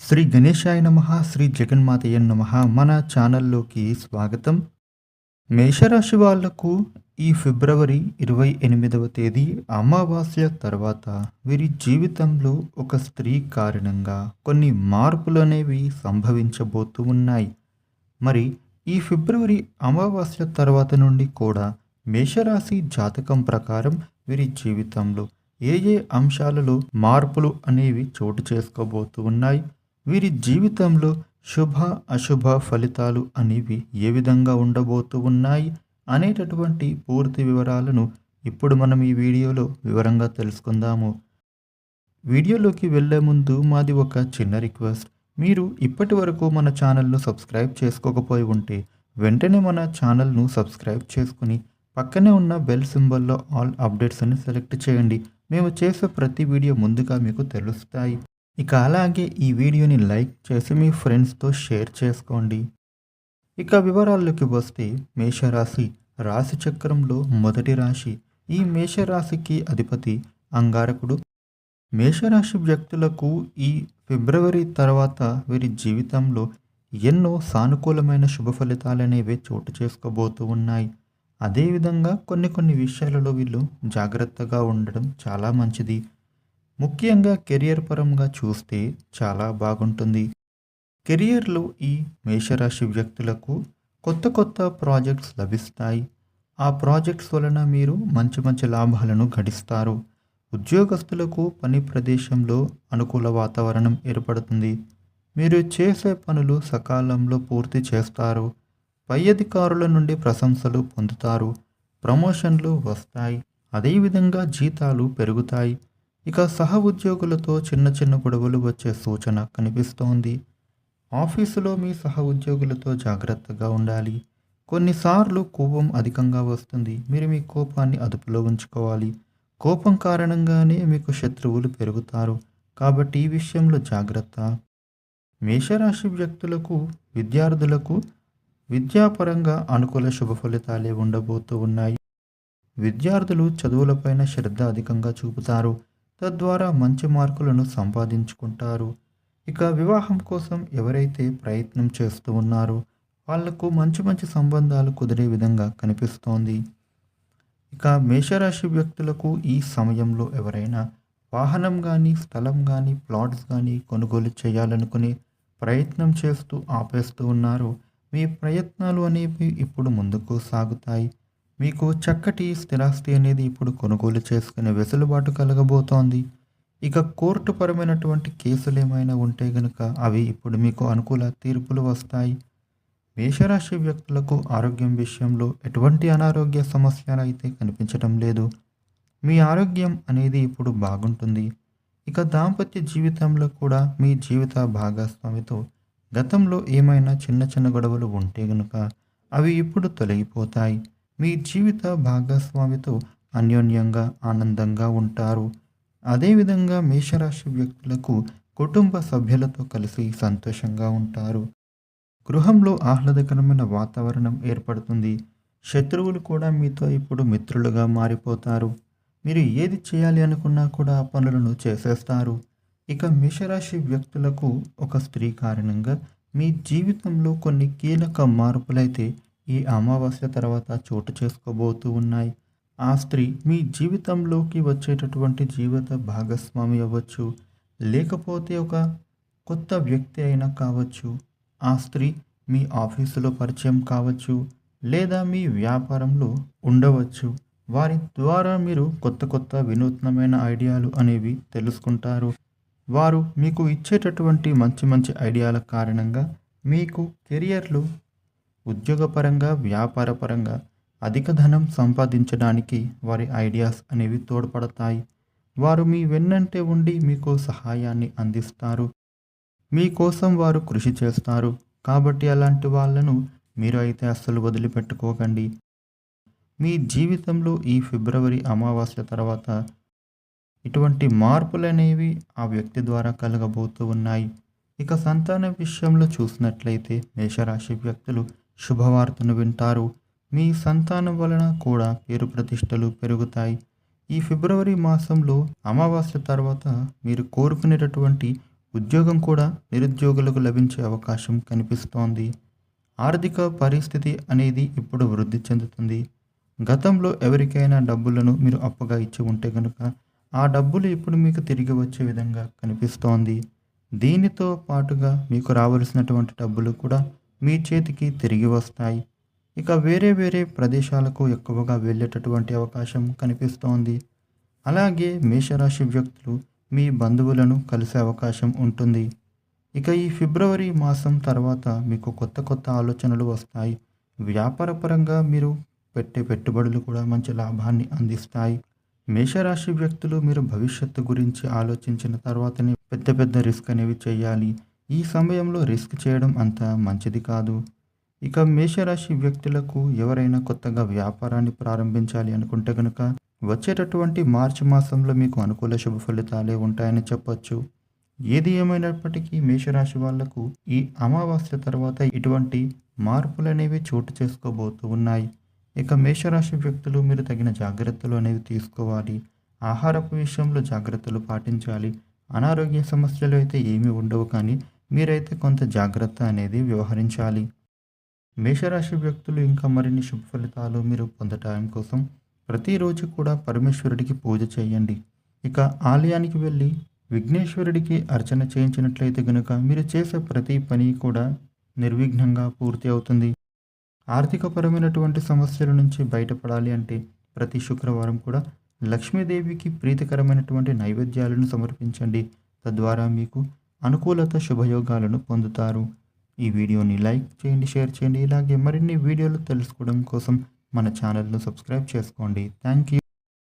శ్రీ గణేశాయ నమ శ్రీ జగన్మాతయ్య నమ మన ఛానల్లోకి స్వాగతం. మేషరాశి వాళ్ళకు ఈ ఫిబ్రవరి ఇరవై ఎనిమిదవ తేదీ అమావాస్య తర్వాత వీరి జీవితంలో ఒక స్త్రీ కారణంగా కొన్ని మార్పులు అనేవి సంభవించబోతూ ఉన్నాయి. మరి ఈ ఫిబ్రవరి అమావాస్య తర్వాత నుండి కూడా మేషరాశి జాతకం ప్రకారం వీరి జీవితంలో ఏ ఏ అంశాలలో మార్పులు అనేవి చోటు చేసుకోబోతూ ఉన్నాయి? వీరి జీవితంలో శుభ అశుభ ఫలితాలు అనేవి ఏ విధంగా ఉండబోతూ ఉన్నాయి అనేటటువంటి పూర్తి వివరాలను ఇప్పుడు మనం ఈ వీడియోలో వివరంగా తెలుసుకుందాము. వీడియోలోకి వెళ్ళే ముందు మాది ఒక చిన్న రిక్వెస్ట్. మీరు ఇప్పటి వరకు మన ఛానల్ను సబ్స్క్రైబ్ చేసుకోకపోయి ఉంటే వెంటనే మన ఛానల్ను సబ్స్క్రైబ్ చేసుకుని పక్కనే ఉన్న బెల్ సింబల్లో ఆల్ అప్డేట్స్ అని సెలెక్ట్ చేయండి. మేము చేసే ప్రతి వీడియో ముందుగా మీకు తెలుస్తాయి. ఇక అలాగే ఈ వీడియోని లైక్ చేసి మీ ఫ్రెండ్స్తో షేర్ చేసుకోండి. ఇక వివరాల్లోకి వస్తే మేషరాశి రాశి చక్రంలో మొదటి రాశి. ఈ మేషరాశికి అధిపతి అంగారకుడు. మేషరాశి వ్యక్తులకు ఈ ఫిబ్రవరి తర్వాత వీరి జీవితంలో ఎన్నో సానుకూలమైన శుభ ఫలితాలనేవి చోటు చేసుకోబోతూ ఉన్నాయి. అదేవిధంగా కొన్ని కొన్ని విషయాలలో వీళ్ళు జాగ్రత్తగా ఉండడం చాలా మంచిది. ముఖ్యంగా కెరియర్ పరంగా చూస్తే చాలా బాగుంటుంది. కెరియర్లో ఈ మేషరాశి వ్యక్తులకు కొత్త కొత్త ప్రాజెక్ట్స్ లభిస్తాయి. ఆ ప్రాజెక్ట్స్ వలన మీరు మంచి మంచి లాభాలను గడిస్తారు. ఉద్యోగస్తులకు పని ప్రదేశంలో అనుకూల వాతావరణం ఏర్పడుతుంది. మీరు చేసే పనులు సకాలంలో పూర్తి చేస్తారు. పై అధికారుల నుండి ప్రశంసలు పొందుతారు. ప్రమోషన్లు వస్తాయి. అదేవిధంగా జీతాలు పెరుగుతాయి. ఇక సహ ఉద్యోగులతో చిన్న చిన్న గొడవలు వచ్చే సూచన కనిపిస్తోంది. ఆఫీసులో మీ సహ ఉద్యోగులతో జాగ్రత్తగా ఉండాలి. కొన్నిసార్లు కోపం అధికంగా వస్తుంది. మీరు మీ కోపాన్ని అదుపులో ఉంచుకోవాలి. కోపం కారణంగానే మీకు శత్రువులు పెరుగుతారు. కాబట్టి ఈ విషయంలో జాగ్రత్త. మేషరాశి వ్యక్తులకు విద్యార్థులకు విద్యాపరంగా అనుకూల శుభ ఫలితాలే ఉండబోతూ ఉన్నాయి. విద్యార్థులు చదువులపైన శ్రద్ధ అధికంగా చూపుతారు. తద్వారా మంచి మార్కులను సంపాదించుకుంటారు. ఇక వివాహం కోసం ఎవరైతే ప్రయత్నం చేస్తూ ఉన్నారో వాళ్ళకు మంచి మంచి సంబంధాలు కుదిరే విధంగా కనిపిస్తోంది. ఇక మేషరాశి వ్యక్తులకు ఈ సమయంలో ఎవరైనా వాహనం కానీ స్థలం కానీ ప్లాట్స్ కానీ కొనుగోలు చేయాలనుకుని ప్రయత్నం చేస్తూ ఆపేస్తూ ఉన్నారు. మీ ప్రయత్నాలు అనేవి ఇప్పుడు ముందుకు సాగుతాయి. మీకు చక్కటి స్థిరాస్తి అనేది ఇప్పుడు కొనుగోలు చేసుకునే వెసులుబాటు కలగబోతోంది. ఇక కోర్టు పరమైనటువంటి కేసులు ఏమైనా ఉంటే గనుక అవి ఇప్పుడు మీకు అనుకూల తీర్పులు వస్తాయి. మేషరాశి వ్యక్తులకు ఆరోగ్యం విషయంలో ఎటువంటి అనారోగ్య సమస్యలు అయితే కనిపించడం లేదు. మీ ఆరోగ్యం అనేది ఇప్పుడు బాగుంటుంది. ఇక దాంపత్య జీవితంలో కూడా మీ జీవిత భాగస్వామితో గతంలో ఏమైనా చిన్న చిన్న గొడవలు ఉంటే గనుక అవి ఇప్పుడు తొలగిపోతాయి. మీ జీవిత భాగస్వామితో అన్యోన్యంగా ఆనందంగా ఉంటారు. అదేవిధంగా మేషరాశి వ్యక్తులకు కుటుంబ సభ్యులతో కలిసి సంతోషంగా ఉంటారు. గృహంలో ఆహ్లాదకరమైన వాతావరణం ఏర్పడుతుంది. శత్రువులు కూడా మీతో ఇప్పుడు మిత్రులుగా మారిపోతారు. మీరు ఏది చేయాలి అనుకున్నా కూడా ఆ పనులను చేసేస్తారు. ఇక మేషరాశి వ్యక్తులకు ఒక స్త్రీ కారణంగా మీ జీవితంలో కొన్ని కీలక మార్పులైతే ఈ అమావాస్య తర్వాత చోటు చేసుకోబోతూ ఉన్నాయి. ఆ స్త్రీ మీ జీవితంలోకి వచ్చేటటువంటి జీవిత భాగస్వామి అవ్వచ్చు లేకపోతే ఒక కొత్త వ్యక్తి అయినా కావచ్చు. ఆ స్త్రీ మీ ఆఫీసులో పరిచయం కావచ్చు లేదా మీ వ్యాపారంలో ఉండవచ్చు. వారి ద్వారా మీరు కొత్త కొత్త వినూత్నమైన ఐడియాలు అనేవి తెలుసుకుంటారు. వారు మీకు ఇచ్చేటటువంటి మంచి మంచి ఐడియాల కారణంగా మీకు కెరియర్లు ఉద్యోగపరంగా వ్యాపారపరంగా అధిక ధనం సంపాదించడానికి వారి ఐడియాస్ అనేవి తోడ్పడతాయి. వారు మీ వెన్నంటే ఉండి మీకు సహాయాన్ని అందిస్తారు. మీకోసం వారు కృషి చేస్తారు. కాబట్టి అలాంటి వాళ్ళను మీరు అయితే అస్సలు వదిలిపెట్టుకోకండి. మీ జీవితంలో ఈ ఫిబ్రవరి అమావాస్య తర్వాత ఇటువంటి మార్పులు అనేవి ఆ వ్యక్తి ద్వారా కలగబోతూ ఉన్నాయి. ఇక సంతాన విషయంలో చూసినట్లయితే మేషరాశి వ్యక్తులు శుభవార్తను వింటారు. మీ సంతానం వలన కూడా పేరు ప్రతిష్టలు పెరుగుతాయి. ఈ ఫిబ్రవరి మాసంలో అమావాస్య తర్వాత మీరు కోరుకునేటటువంటి ఉద్యోగం కూడా నిరుద్యోగులకు లభించే అవకాశం కనిపిస్తోంది. ఆర్థిక పరిస్థితి అనేది ఇప్పుడు వృద్ధి చెందుతుంది. గతంలో ఎవరికైనా డబ్బులను మీరు అప్పుగా ఇచ్చి ఉంటే కనుక ఆ డబ్బులు ఇప్పుడు మీకు తిరిగి వచ్చే విధంగా కనిపిస్తోంది. దీనితో పాటుగా మీకు రావలసినటువంటి డబ్బులు కూడా మీ చేతికి తిరిగి వస్తాయి. ఇక వేరే వేరే ప్రదేశాలకు ఎక్కువగా వెళ్ళేటటువంటి అవకాశం కనిపిస్తోంది. అలాగే మేషరాశి వ్యక్తులు మీ బంధువులను కలిసే అవకాశం ఉంటుంది. ఇక ఈ ఫిబ్రవరి మాసం తర్వాత మీకు కొత్త కొత్త ఆలోచనలు వస్తాయి. వ్యాపారపరంగా మీరు పెట్టే పెట్టుబడులు కూడా మంచి లాభాన్ని అందిస్తాయి. మేషరాశి వ్యక్తులు మీరు భవిష్యత్తు గురించి ఆలోచించిన తర్వాతనే పెద్ద పెద్ద రిస్క్ అనేవి చేయాలి. ఈ సమయంలో రిస్క్ చేయడం అంత మంచిది కాదు. ఇక మేషరాశి వ్యక్తులకు ఎవరైనా కొత్తగా వ్యాపారాన్ని ప్రారంభించాలి అనుకుంటే కనుక వచ్చేటటువంటి మార్చి మాసంలో మీకు అనుకూల శుభ ఫలితాలే ఉంటాయని చెప్పొచ్చు. ఏది ఏమైనప్పటికీ మేషరాశి వాళ్ళకు ఈ అమావాస్య తర్వాత ఇటువంటి మార్పులు అనేవి చోటు చేసుకోబోతూ ఉన్నాయి. ఇక మేషరాశి వ్యక్తులు మీరు తగిన జాగ్రత్తలు అనేవి తీసుకోవాలి. ఆహారపు విషయంలో జాగ్రత్తలు పాటించాలి. అనారోగ్య సమస్యలు అయితే ఏమీ ఉండవు కానీ మీరైతే కొంత జాగ్రత్త అనేది వ్యవహరించాలి. మేషరాశి వ్యక్తులు ఇంకా మరిన్ని శుభ ఫలితాలు మీరు పొందటం కోసం ప్రతిరోజు కూడా పరమేశ్వరుడికి పూజ చేయండి. ఇక ఆలయానికి వెళ్ళి విఘ్నేశ్వరుడికి అర్చన చేయించినట్లయితే కనుక మీరు చేసే ప్రతి పని కూడా నిర్విఘ్నంగా పూర్తి అవుతుంది. ఆర్థికపరమైనటువంటి సమస్యల నుంచి బయటపడాలి అంటే ప్రతి శుక్రవారం కూడా లక్ష్మీదేవికి ప్రీతికరమైనటువంటి నైవేద్యాలను సమర్పించండి. తద్వారా మీకు అనుకూలత శుభయోగాలను పొందుతారు. ఈ వీడియోని లైక్ చేయండి షేర్ చేయండి. ఇలాగే మరిన్ని వీడియోలు తెలుసుకోవడం కోసం మన ఛానల్ను సబ్స్క్రైబ్ చేసుకోండి. Thank you